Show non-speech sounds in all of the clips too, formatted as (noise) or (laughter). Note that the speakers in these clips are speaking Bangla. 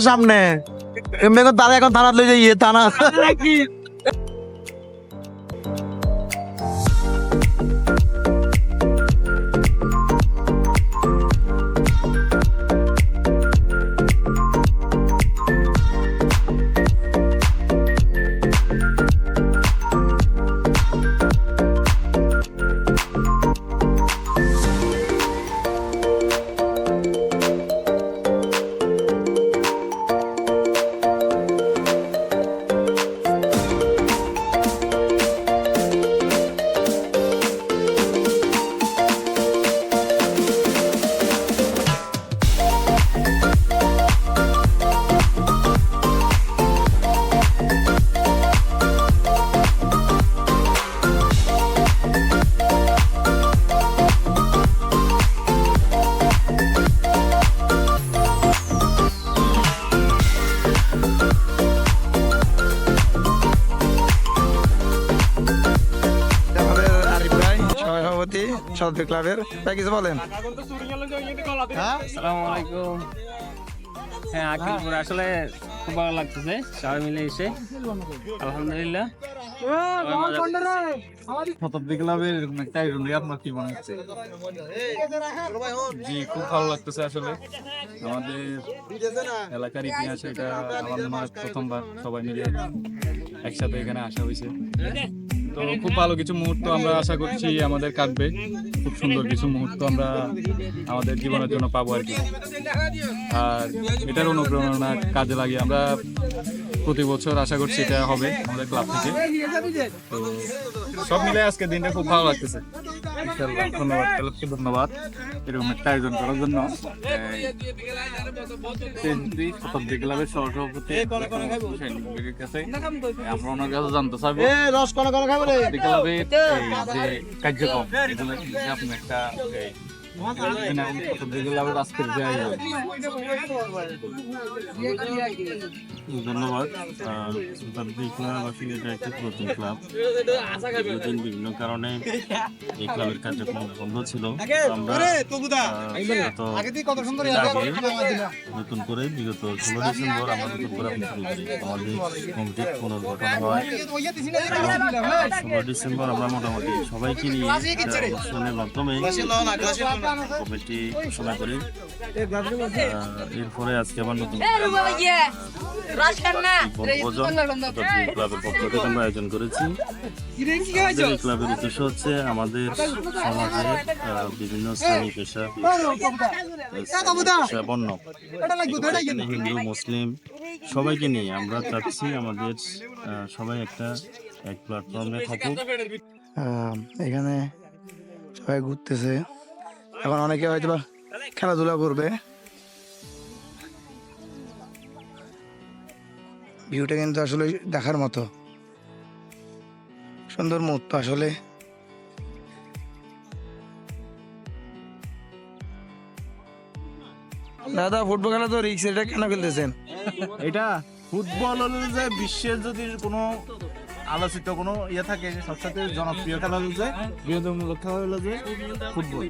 সামনে এখন তারা এখন থানা লই যাই ইয়ে থানা সভাপতি ক্লাবের। ভাই কিছু বলেন? আলাইকুম হ্যাঁ আকিলপুর আসলে খুব ভালো লাগতেছে। সবাই মিলে এসে আলহামদুলিল্লাহ। শতাব্দী ক্লাবের এরকম একটা আয়োজন নিয়ে আপনার কি মনে হচ্ছে? জি খুব ভালো লাগতেছে আসলে। আমাদের এলাকার ইতিহাসে এটা আমার প্রথমবার সবাই মিলে একসাথে এখানে আসা হয়েছে। তো খুব ভালো কিছু মুহূর্ত আমরা আশা করছি আমাদের কাটবে। খুব সুন্দর কিছু মুহূর্ত আমরা আমাদের জীবনের জন্য পাবো আর কি। আর এটার অনুপ্রেরণা কাজে লাগিয়ে আমরা প্রতি বছর আশা করছি এটা হবে আমাদের ক্লাব থেকে। তো সব মিলে আজকে দিনটা খুব ভালো লাগতেছে। ধন্যবাদ ক্লাবকে ধন্যবাদ। এরকম একটা আয়োজন করার জন্য। শতাব্দী ক্লাবের সহসভাপতি কাছে। আমরা ওনার কাছে জানতে চাইব। এ রস কোন কোন খাবে ক্লাবের যে কার্যক্রম এগুলো আপনি একটা ধন্যবাদ। এটা একটা ক্লাব। বিভিন্ন কারণে এই ক্লাবের কার্যক্রম বন্ধ ছিল। আমরা নতুন করে বিগত ষোলো ডিসেম্বর আমরা নতুন করে আমাদের কমিটির পুনর্গঠন হয়। ষোলো ডিসেম্বর আমরা মোটামুটি সবাইকে নিয়ে মাধ্যমে কমিটি ঘোষণা করি। এরপরে আজকে আবার নতুন ক্লাবের পক্ষ থেকে আমরা আয়োজন করেছি। আমাদের ক্লাবের উদ্দেশ্য হচ্ছে আমাদের সমাজে বিভিন্ন শ্রেণি পেশা পেশা বর্ণ। এখানে হিন্দু মুসলিম সবাইকে নিয়ে আমরা চাচ্ছি আমাদের সবাই একটা এক প্ল্যাটফর্মে থাকুক। এখানে সবাই ঘুরতেছে। এখন অনেকে হয়তো বা খেলাধুলা করবে। ভিউটা কিন্তু আসলে দেখার মতো। সুন্দর মুহূর্ত আসলে। দাদা, ফুটবল খেলা তো রিক্স, এটা কেন খেলতেছেন? এটা ফুটবল হলো যে বিশ্বের যদি কোনো আলোচিত কোনো ইয়ে থাকে সবসাথে জনপ্রিয় খেলা হলো যে বিনোদনমূলক খেলা হলো যে ফুটবল।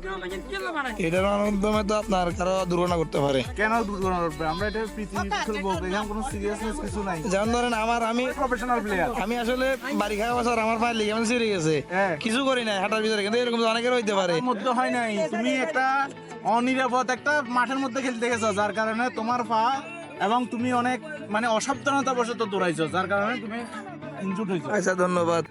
এটার মাধ্যমে তো আপনার কারও দুর্ঘটনা করতে পারে। কেন দুর্ঘটনা ঘটবে? আমরা এটা পৃথিবী খেলব এখানে কোনো সিরিয়াসনেস কিছু নাই। যেমন ধরেন আমার আমি প্রফেশনাল প্লেয়ার আমি আসলে বাড়ি খাওয়া বছর আমার পায়ে লিগামেন্ট ছিঁড়ে গেছে। হ্যাঁ। কিছু করি না হাঁটার ভিতরে কিন্তু এরকম তো অনেকের হইতে পারে। মধ্যে হয় নাই। তুমি একটা অনিরাপদ একটা মাঠের মধ্যে খেলতে গেছো যার কারণে তোমার পা এবং তুমি অনেক মানে অসাবধানতা বশত দৌড়াইছো যার কারণে তুমি আচ্ছা ধন্যবাদ।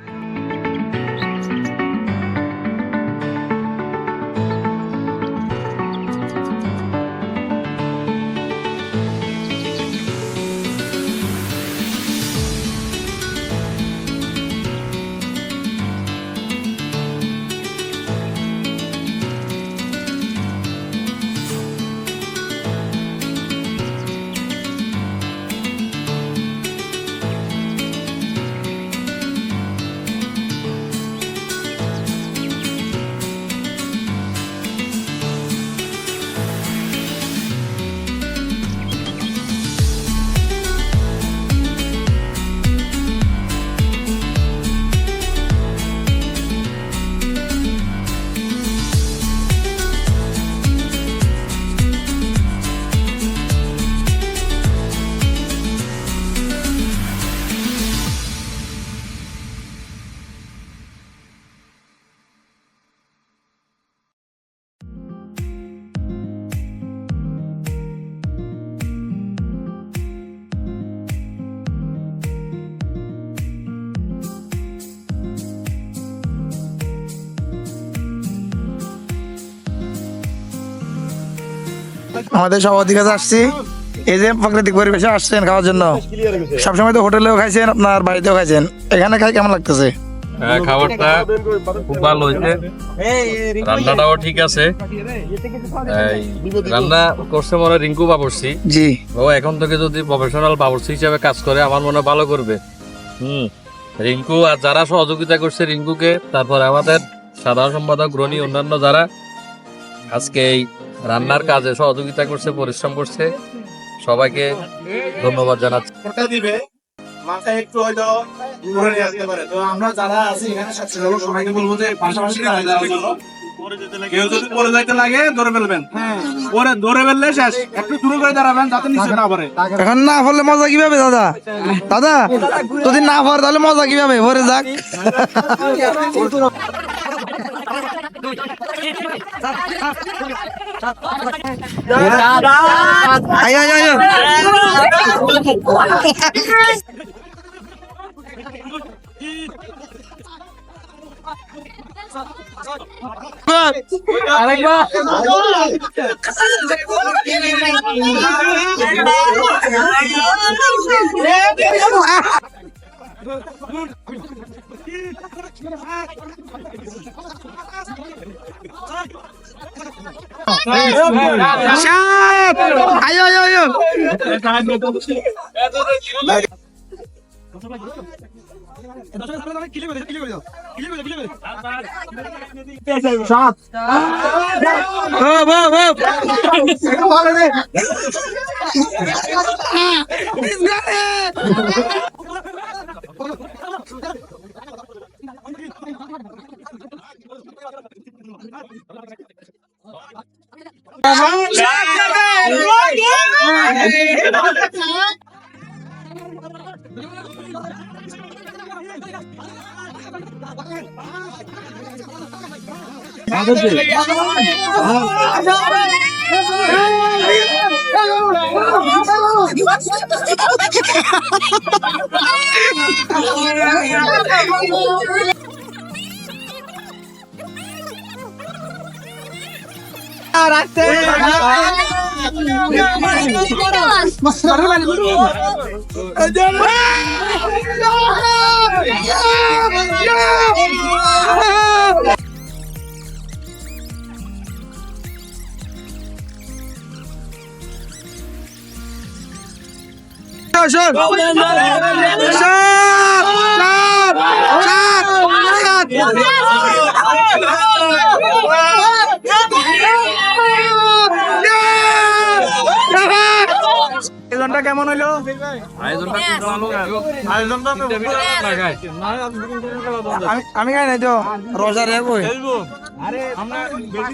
আমাদের সভাপতির কাছে আসছি। এই যে প্রাকৃতিক পরিবেশে আসছেন খাওয়ার জন্য। সবসময় তো হোটেলেও খাইছেন আপনার বাড়িতেও খাইছেন। এখানে খাই কেমন লাগতেছে? হ্যাঁ, খাবারটা খুব ভালো হয়েছে। রান্নাটাও ঠিক আছে। রান্না করছে মনে রিঙ্কু বাবরসি জি। ও এখন থেকে যদি প্রফেশনাল বাবরসি হিসাবে কাজ করে আমার মনে ভালো করবে। হুম রিঙ্কু আর যারা সহযোগিতা করছে রিঙ্কুকে তারপরে আমাদের সাধারণ সম্পাদক রনি অন্যান্য যারা আজকে এই রান্নার কাজে সহযোগিতা করছে পরিশ্রম করছে। সবাইকে ধন্যবাদ জানাচ্ছি। দিবে মাথায় একটু হয়তো ঘুরে আসতে পারে। তো আমরা যারা আছি এখানে স্বেচ্ছাসেবক সবাইকে বলব যে পাশাপাশি দাঁড়িয়ে যাওয়ার জন্য। কেউ যদি পরে যাইতে লাগে ধরে ফেলবেন। পরে ধরে ফেললে শেষ। একটু দূরে করে দাঁড়াবেন যাতে নিচে না পড়ে। এখন না পড়লে মজা কীভাবে দাদা? দাদা যদি না পড়ে তাহলে মজা কীভাবে? ভরে যাক। (laughs) Ayo ayo ayo. Alek ba. Alek ba. আয় আয় আয় আয় আয় হপ হপ Caraca! আয়োজনটা কেমন হইল আয়োজনটা কেমন হইল? আমি আমি খাই নাই তো। রোজা রে বই আরে আমরা বেশি